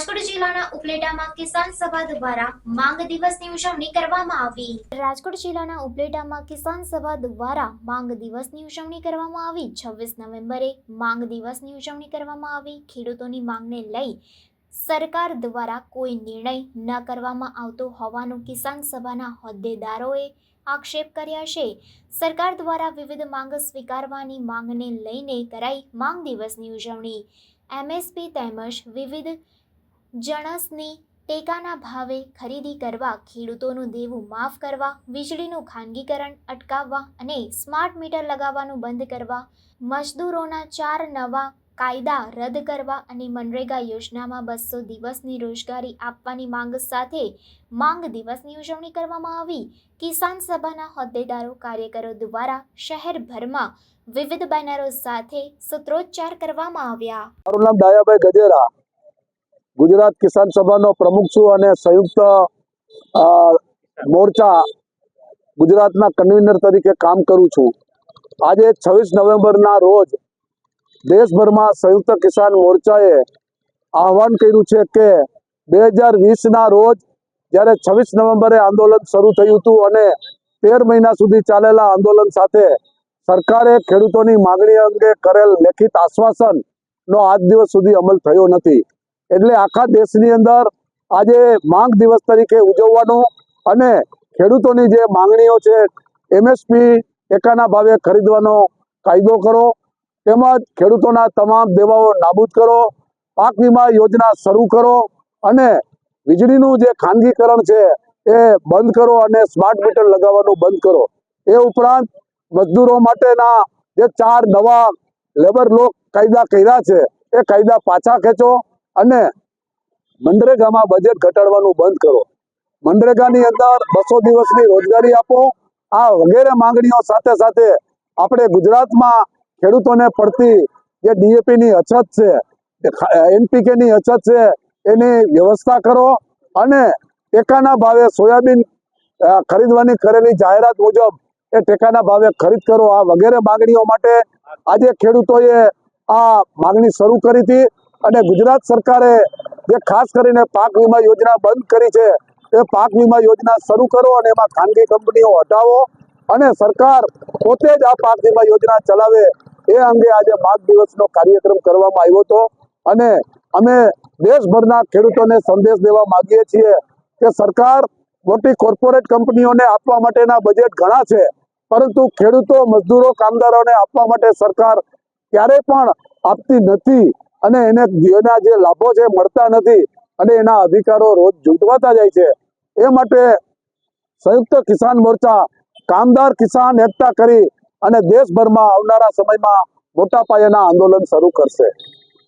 રાજકોટ જિલ્લાના ઉપલેટામાં કિસાન સભા દ્વારા માંગ દિવસની ઉજવણી કરવામાં આવી. રાજકોટ જિલ્લાના ઉપલેટામાં કિસાન સભા દ્વારા માંગ દિવસની ઉજવણી કરવામાં આવી. છવ્વીસ નવેમ્બરે માંગ દિવસની ઉજવણી કરવામાં આવી. ખેડૂતોની માંગને લઈ સરકાર દ્વારા કોઈ નિર્ણય ન કરવામાં આવતો હોવાનું કિસાન સભાના હોદ્દેદારોએ આક્ષેપ કર્યા છે. સરકાર દ્વારા વિવિધ માંગ સ્વીકારવાની માંગને લઈને કરાઈ માંગ દિવસની ઉજવણી. એમએસપી તેમજ વિવિધ જણસની ટેકાના ભાવે ખરીદી કરવા ખેડૂતોનું દેવું માફ કરવા, વીજળીનું ખાનગીકરણ અટકાવવા અને સ્માર્ટ મીટર લગાવવાનું બંધ કરવા, મજદૂરોના ચાર નવા કાયદા રદ કરવા અને મનરેગા યોજનામાં બસો દિવસની રોજગારી આપવાની માંગ સાથે માંગ દિવસની ઉજવણી કરવામાં આવી. કિસાન સભાના હોદ્દેદારો, કાર્યકરો દ્વારા શહેરભરમાં વિવિધ બેનરો સાથે સૂત્રોચ્ચાર કરવામાં આવ્યા. મારું નામ ડાયાભાઈ ગજેરા. ગુજરાત કિસાન સભાનો પ્રમુખ છું અને સંયુક્ત મોરચા ગુજરાતના કન્વીનર તરીકે કામ કરું છું. આજે છવ્વીસ નવેમ્બરના રોજ દેશભરમાં સંયુક્ત કિસાન મોરચાએ આહવાન કર્યું છે કે બે હજાર વીસના રોજ જ્યારે છવ્વીસ નવેમ્બરે આંદોલન શરૂ થયું હતું અને તેર મહિના સુધી ચાલેલા આંદોલન સાથે સરકારે ખેડૂતોની માગણી અંગે કરેલ લેખિત આશ્વાસનનો આજ દિવસ સુધી અમલ થયો નથી. એટલે આખા દેશની અંદર આજે માંગ દિવસ તરીકે ઉજવવાનું અને ખેડૂતોની જે માંગણીઓ છે એમએસપી ટેકાના ભાવે ખરીદવાનો કાયદો કરો, તેમજ ખેડૂતોના તમામ દેવાઓ નાબૂદ કરો, પાક વીમા યોજના શરૂ કરો અને વીજળીનું જે ખાનગીકરણ છે એ બંધ કરો અને સ્માર્ટ મીટર લગાવવાનું બંધ કરો. એ ઉપરાંત મજદૂરો માટેના જે ચાર નવા લેબર લો કાયદા કર્યા છે, એ કાયદા પાછા ખેંચો અને મનરેગામાં બજેટ ઘટાડવાનું બંધ કરો. મનરેગાની અંદર બસો દિવસની રોજગારી આપો. આ વગેરે માંગણીઓ સાથે સાથે આપણે ગુજરાતમાં ખેડૂતોને પડતી જે ડીએપીની અછત છે એનપીકેની અછત છે, એની વ્યવસ્થા કરો અને ટેકાના ભાવે સોયાબીન ખરીદવાની કરેલી જાહેરાત મુજબ એ ટેકાના ભાવે ખરીદ કરો. આ વગેરે માંગણીઓ માટે આજે ખેડૂતોએ આ માંગણી શરૂ કરી હતી. અને ગુજરાત સરકારે જે ખાસ કરીને પાક વીમા યોજના બંધ કરી છે, એ પાક વીમા યોજના શરૂ કરો અને એમાં ખાનગી કંપનીઓ હટાવો અને સરકાર પોતે જ આ પાક વીમા યોજના ચલાવે, એ અંગે આજે માગ દિવસનો કાર્યક્રમ કરવામાં આવ્યો હતો. અને અમે દેશભરના ખેડૂતોને સંદેશ દેવા માંગીએ છીએ કે સરકાર મોટી કોર્પોરેટ કંપનીઓને આપવા માટેના બજેટ ઘણા છે, પરંતુ ખેડૂતો, મજદૂરો, કામદારોને આપવા માટે સરકાર ક્યારેય પણ આપતી નથી. અને એને એના જે લાભો છે મળતા નથી અને એના અધિકારો રોજ ઝૂંટવાતા જાય છે. એ માટે સંયુક્ત કિસાન મોરચા, કામદાર કિસાન એકતા કરી અને દેશભરમાં આવનારા સમયમાં મોટા પાયાના આંદોલન શરૂ કરશે.